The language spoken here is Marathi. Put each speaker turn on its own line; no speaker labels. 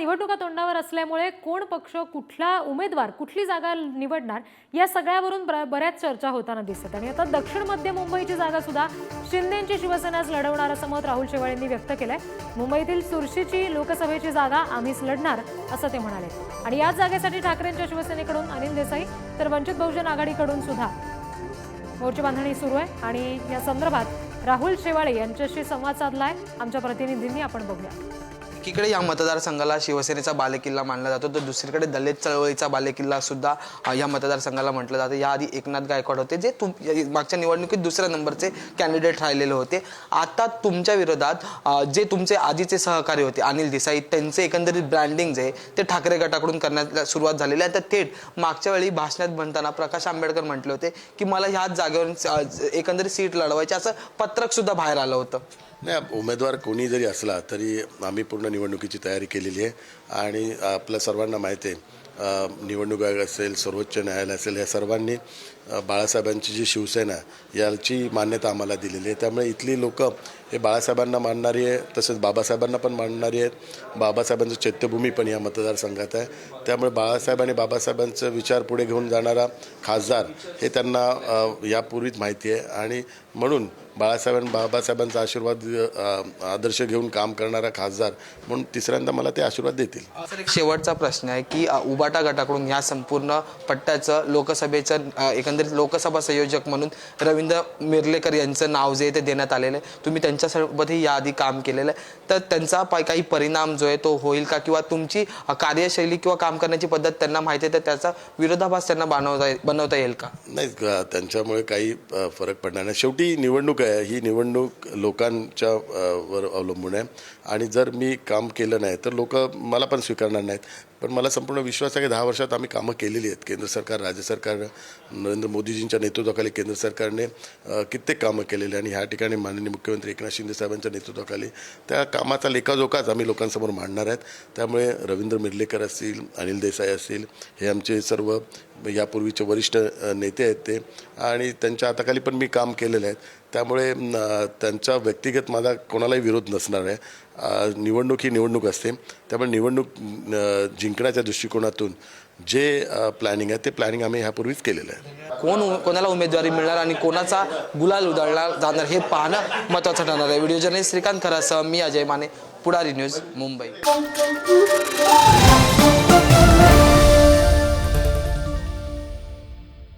निवडणुका तोंडावर असल्यामुळे कोण पक्ष कुठला उमेदवार कुठली जागा निवडणार या सगळ्यावरून बऱ्याच चर्चा होताना दिसत आणि आता दक्षिण मध्य मुंबईची जागा सुद्धा शिंदेची शिवसेनाच लढवणार असं मत राहुल शेवाळेंनी व्यक्त केलंय. मुंबईतील सुरशीची लोकसभेची जागा आम्हीच लढणार असं ते म्हणाले. आणि याच जागेसाठी ठाकरेंच्या शिवसेनेकडून अनिल देसाई तर वंचित बहुजन आघाडीकडून सुद्धा मोर्चे बांधणी सुरू आहे आणि या संदर्भात राहुल शेवाळे यांच्याशी संवाद साधलाय. आमच्या प्रतिनिधींनी आपण बघूया.
एकीकडे या मतदारसंघाला शिवसेनेचा बालेकिल्ला मानला जातो तर दुसरीकडे दलित चळवळीचा बालेकिल्ला सुद्धा या मतदारसंघाला म्हटलं जातं. याआधी एकनाथ गायकवाड होते जे तुम मागच्या निवडणुकीत दुसऱ्या नंबरचे कॅन्डिडेट राहिलेले होते. आता तुमच्या विरोधात जे तुमचे आधीचे सहकारी होते अनिल देसाई त्यांचे एकंदरीत ब्रँडिंग जे ते ठाकरे गटाकडून करण्यात सुरुवात झालेली आहे. तर थेट मागच्या वेळी भाषणात म्हणताना प्रकाश आंबेडकर म्हटले होते की मला ह्याच जागेवरून एकंदरीत सीट लढवायची असं पत्रक सुद्धा बाहेर आलं होतं.
नाही उमेदवार कोणी जरी असला तरी आम्ही पूर्ण निवडणुकीची तयारी केलेली आहे. आणि आपल्या सर्वांना माहिती आहे निवडणूक आयोग असेल सर्वोच्च न्यायालय असेल या सर्वांनी बाळासाहेबांची जी शिवसेना याची मान्यता आम्हाला दिलेली आहे. त्यामुळे इथली लोक हे बाळासाहेबांना मानणारी आहे तसेच बाबासाहेबांना पण मानणारी आहेत. बाबासाहेबांचं चैत्यभूमी पण या मतदारसंघात आहे. त्यामुळे बाळासाहेब आणि बाबासाहेबांचं विचार पुढे घेऊन जाणारा खासदार हे त्यांना यापूर्वीच माहिती आहे. आणि म्हणून बाळासाहेब बाबासाहेबांचा आशीर्वाद आदर्श घेऊन काम करणारा खासदार म्हणून तिसऱ्यांदा मला ते आशीर्वाद देतील.
शेवटचा प्रश्न आहे की उबाटा गटाकडून या संपूर्ण पट्ट्याचं लोकसभेचं एकंदरीत लोकसभा संयोजक म्हणून रवींद्र मिर्लेकर यांचं नाव जे ते देण्यात आलेलं आहे. तुम्ही त्यांच्यासोबतही याआधी काम केलेलं आहे. तर त्यांचा काही परिणाम जो आहे तो होईल का? किंवा तुमची कार्यशैली किंवा काम करण्याची पद्धत त्यांना माहिती आहे तर त्याचा विरोधाभास त्यांना बनवता बनवता येईल का?
नाही त्यांच्यामुळे काही फरक पडणार नाही. शेवटी निवडणूक आहे. ही निवडणूक लोकांच्या वर अवलंबून आहे. आणि जर मी काम केलं नाही तर लोक मला पण स्वीकारणार नाहीत. पण मला संपूर्ण विश्वास आहे की दहा वर्षात आम्ही कामं केलेली आहेत. केंद्र सरकार राज्य सरकार नरेंद्र मोदीजींच्या नेतृत्वाखाली केंद्र सरकारने कित्येक कामं केलेली आणि ह्या ठिकाणी माननीय मुख्यमंत्री एकनाथ शिंदे साहेबांच्या नेतृत्वाखाली त्या कामाचा लेखाजोखाच आम्ही लोकांसमोर मांडणार आहेत. त्यामुळे रवींद्र मिर्लेकर असतील अनिल देसाई असतील हे आमचे सर्व यापूर्वीचे वरिष्ठ नेते आहेत ते. आणि त्यांच्या हाताखाली पण मी काम केलेलं आहे. त्यामुळे त्यांचा व्यक्तिगत माझा कोणालाही विरोध नसणार आहे. निवडणूक ही निवडणूक असते. त्यामुळे निवडणूक जिंकण्याच्या दृष्टिकोनातून जे प्लॅनिंग आहे ते प्लॅनिंग आम्ही ह्यापूर्वीच केलेलं आहे.
कोण उ- कोणाला उमेदवारी मिळणार आणि कोणाचा गुलाल उधळला जाणार हे पाहणं महत्त्वाचं ठरणार आहे. व्हिडिओ जर्नलिस्ट श्रीकांत खरासह मी अजय माने पुढारी न्यूज मुंबई.